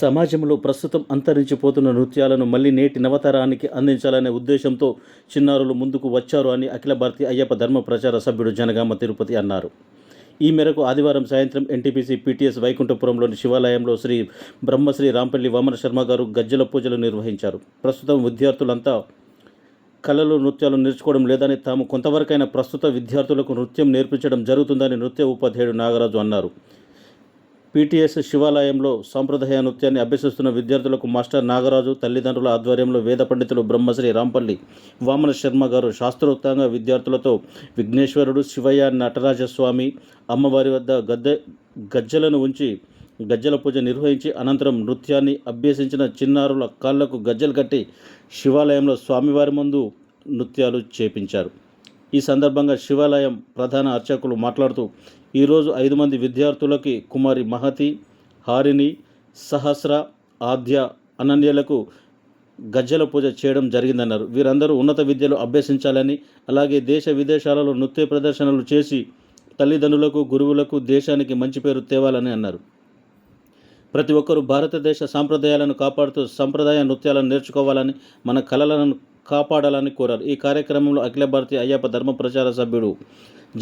సమాజంలో ప్రస్తుతం అంతరించిపోతున్న నృత్యాలను మళ్ళీ నేటి నవతరానికి అందించాలనే ఉద్దేశంతో చిన్నారులు ముందుకు వచ్చారు అని అఖిల భారతీయ అయ్యప్ప ధర్మ ప్రచార సభ్యుడు జనగామ తిరుపతి అన్నారు. ఈ మేరకు ఆదివారం సాయంత్రం ఎన్టీపీసీ పీటీఎస్ వైకుంఠపురంలోని శివాలయంలో శ్రీ బ్రహ్మశ్రీ రాంపల్లి వామన శర్మ గారు గజ్జల పూజలు నిర్వహించారు. ప్రస్తుతం విద్యార్థులంతా కళలు నృత్యాలు నేర్చుకోవడం లేదని తాము కొంతవరకైనా ప్రస్తుత విద్యార్థులకు నృత్యం నేర్పించడం జరుగుతుందని నృత్య ఉపాధ్యాయుడు నాగరాజు అన్నారు. పీటీఎస్ శివాలయంలో సాంప్రదాయ నృత్యాన్ని అభ్యసిస్తున్న విద్యార్థులకు మాస్టర్ నాగరాజు తల్లిదండ్రుల ఆధ్వర్యంలో వేద పండితులు బ్రహ్మశ్రీ రాంపల్లి వామన శర్మ గారు శాస్త్రోక్తంగా విద్యార్థులతో విఘ్నేశ్వరుడు శివయ్య నటరాజస్వామి అమ్మవారి వద్ద గద్దె గజ్జలను ఉంచి గజ్జల పూజ నిర్వహించి అనంతరం నృత్యాన్ని అభ్యసించిన చిన్నారుల కాళ్ళకు గజ్జలు కట్టి శివాలయంలో స్వామివారి ముందు నృత్యాలు చేపించారు. ఈ సందర్భంగా శివాలయం ప్రధాన అర్చకులు మాట్లాడుతూ ఈరోజు ఐదు మంది విద్యార్థులకి కుమారి మహతి హారిని సహస్ర ఆద్య అనన్యలకు గజ్జల పూజ చేయడం జరిగిందన్నారు. వీరందరూ ఉన్నత విద్యలు అభ్యసించాలని అలాగే దేశ విదేశాలలో నృత్య ప్రదర్శనలు చేసి తల్లిదండ్రులకు గురువులకు దేశానికి మంచి పేరు తేవాలని అన్నారు. ప్రతి ఒక్కరూ భారతదేశ సాంప్రదాయాలను కాపాడుతూ సంప్రదాయ నృత్యాలను నేర్చుకోవాలని మన కళలను కాపాడాలని కోరారు. ఈ కార్యక్రమంలో అఖిల భారతీయ అయ్యప్ప ధర్మ ప్రచార సభ్యుడు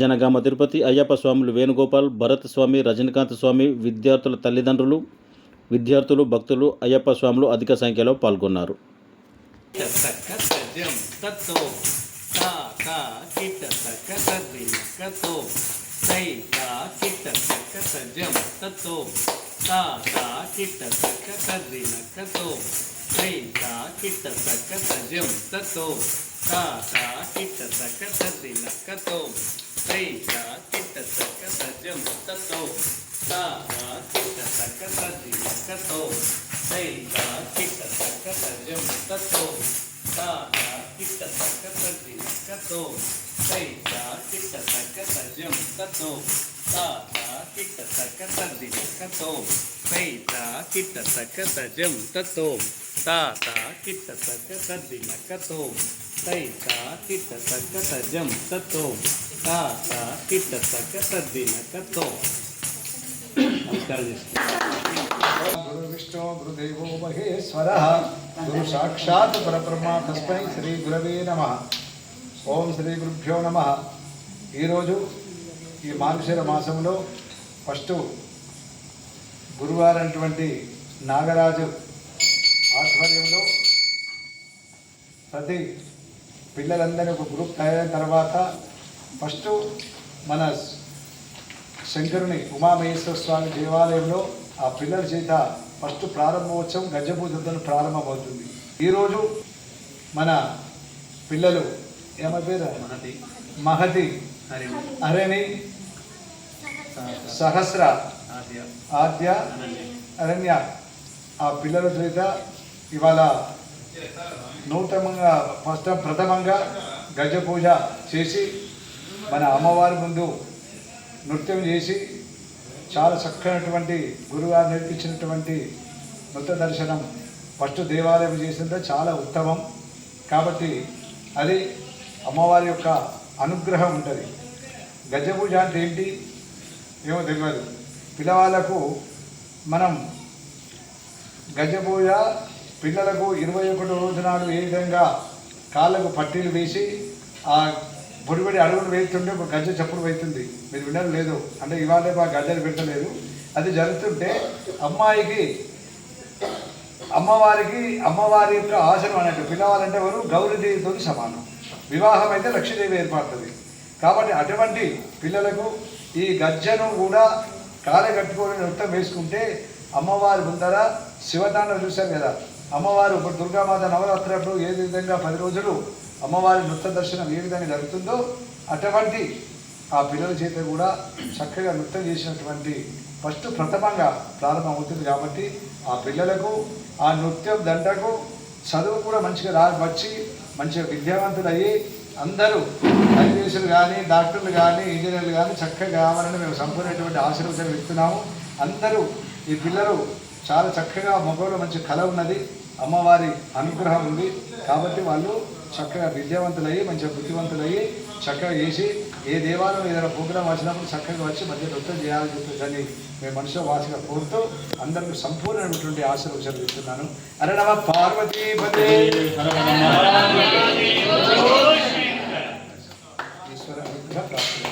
జనగామ తిరుపతి అయ్యప్ప స్వాములు వేణుగోపాల్ భరత్ స్వామి రజనీకాంత్ స్వామి విద్యార్థుల తల్లిదండ్రులు విద్యార్థులు భక్తులు అయ్యప్ప స్వాములు అధిక సంఖ్యలో పాల్గొన్నారు. తతో తా తా కిట సకసరి కతో సై తా కిట సకసజం తతో తా తా కిట సకసరి కతో సై తా కిట సకసజం తతో తా తా కిట సకసరి కతో సై తా కిట సకసజం తతో తా తా కిట సకసరి కతో సై తా కిట సకసజం తతో తా తా కిట సకసరి కతో సై తా కిట సకసజం తతో తా తా కిట సకసరి కతో సై తా కిట సకసజం తతో తా తా కిట సకసరి కతో సై తా కిట సకసజం తతో తా తా కిట సకసరి కతో నమస్కారం చేసుకోండి గురు విష్ణు గురుదేవో మహేశ్వర గురు సాక్షాత్ పరబ్రహ్మ తస్మై శ్రీ గురవే నమ ఓం శ్రీ గురుభ్యో నమ ఈరోజు ఈ మార్గశిర మాసంలో ఫస్ట్ గురువారం అటువంటి నాగరాజు ఆధ్వర్యంలో ప్రతి పిల్లలందరినీ ఒక గ్రూప్ తయారైన తర్వాత ఫస్ట్ మన శంకరుని ఉమామహేశ్వర స్వామి దేవాలయంలో ఆ పిల్లల చేత ఫస్ట్ ప్రారంభోత్సవం గజపూజతో ప్రారంభమవుతుంది. ఈరోజు మన పిల్లలు ఏమ పేరు? మనది మహతి. హరి అరణి. సహస్ర. ఆద్య. అరణ్య. ఆ పిల్లల చేత ఇవాళ నూతనంగా ఫస్ట్ ప్రథమంగా గజ పూజ చేసి మన అమ్మవారి ముందు నృత్యం చేసి చాలా చక్కనటువంటి గురుగారు నేర్పించినటువంటి నృత్య దర్శనం ఫస్ట్ దేవాలయం చేసిందే చాలా ఉత్తమం. కాబట్టి అది అమ్మవారి యొక్క అనుగ్రహం ఉంటుంది. గజపూజ అంటే ఏంటి? ఏమో తెలియదు పిల్లవాళ్ళకు మనం గజపూజ పిల్లలకు ఇరవై ఒకటి రోజు నాడు ఏ విధంగా కాళ్ళకు పట్టీలు వేసి ఆ బొడిబడి అడుగులు వేస్తుంటే ఒక గజ్జ చప్పుడు వేస్తుంది. మీరు వినడం లేదు. అంటే ఇవాళ మా గజ్జలు పెట్టలేదు అది జరుగుతుంటే అమ్మాయికి అమ్మవారికి అమ్మవారి యొక్క ఆశనం అన్నట్టు. పిల్లవాళ్ళంటే వారు గౌరీదేవితో సమానం. వివాహం అయితే లక్ష్మీదేవి ఏర్పడుతుంది. కాబట్టి అటువంటి పిల్లలకు ఈ గజ్జను కూడా కాల కట్టుకొని నృత్యం వేసుకుంటే అమ్మవారి ముందర శివతాండవం చూశారు కదా. అమ్మవారు ఇప్పుడు దుర్గామాత నవరాత్రులు ఏ విధంగా పది రోజులు అమ్మవారి నృత్య దర్శనం ఏ విధంగా జరుగుతుందో అటువంటి ఆ పిల్లల చేత కూడా చక్కగా నృత్యం చేసినటువంటి ఫస్ట్ ప్రథమంగా ప్రారంభమవుతుంది కాబట్టి ఆ పిల్లలకు ఆ నృత్యం దండకు చదువు కూడా మంచిగా రా వచ్చి మంచిగా విద్యావంతులు అయ్యి అందరూ ఐపీఎస్లు కానీ డాక్టర్లు కానీ ఇంజనీర్లు కానీ చక్కగా కావాలని మేము సంపూర్ణటువంటి ఆశీర్వచనం ఇస్తున్నాము. అందరూ ఈ పిల్లలు చాలా చక్కగా మొగ్గలో మంచి కళ ఉన్నది. అమ్మవారి అనుగ్రహం ఉంది. కాబట్టి వాళ్ళు చక్కగా విద్యావంతులయ్యి మంచిగా బుద్ధివంతులయ్యి చక్కగా చేసి ఏ దేవాలయం ఏదైనా భూగ్రహం వచ్చినప్పుడు చక్కగా వచ్చి మధ్య నృత్యం చేయాలని అని మేము మనుషుల వాసిగా కోరుతూ అందరికీ సంపూర్ణమైనటువంటి ఆశలు చెల్లిస్తున్నాను. అరే పార్వతీ పార్వతీపదే ఈశ్వర ప్రార్థన